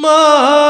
মালিক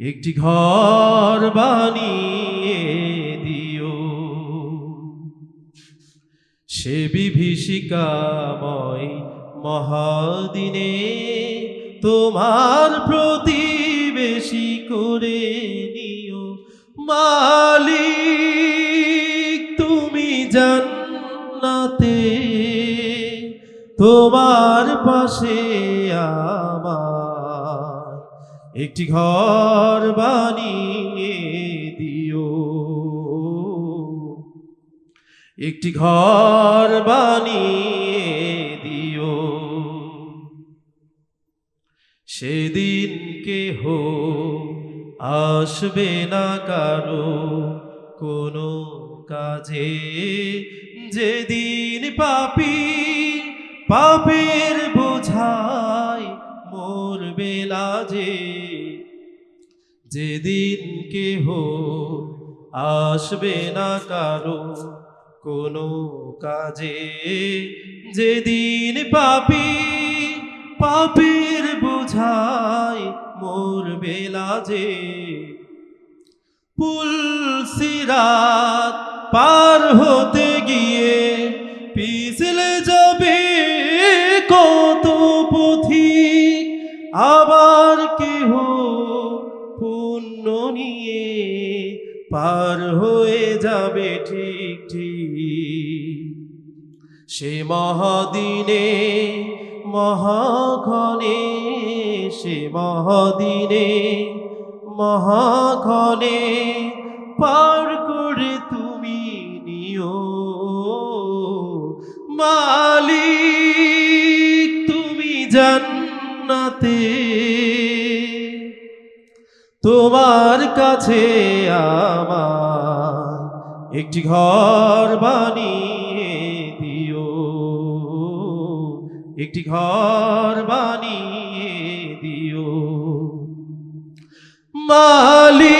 একটি ঘর বানিয়ে দিও। সে বিভীষিকাময় মহাদিনে তোমার প্রতিবেশী করে নিও। মালিক, তুমি জান্নাতে, তোমার পাশে আমার একটি ঘর বানিয়ে দিও। একটি ঘর বানিয়ে দিও। সেদিন কেহ আসবে না কারও কোনো কাজে। যেদিন পাপি, পাপের যেদিন কেহ আসবে না কারও কোনো কাজে, যেদিন পাপি পাপের বোঝায় মোর বেলাজে পুল সিরাত পার হতে গিয়ে পিছলে যাবে কত পথিক আবার পার হয়ে যাবে ঠিক ঠিক। সে মহাদিনে মহাঘনে সে মহাদিনে মহাঘনে পার করে তুমি নিও। মালিক, তুমি জান্নাতে তোমার কাছে আমার একটি ঘর বানিয়ে দিও। একটি ঘর বানিয়ে দিও। মালিক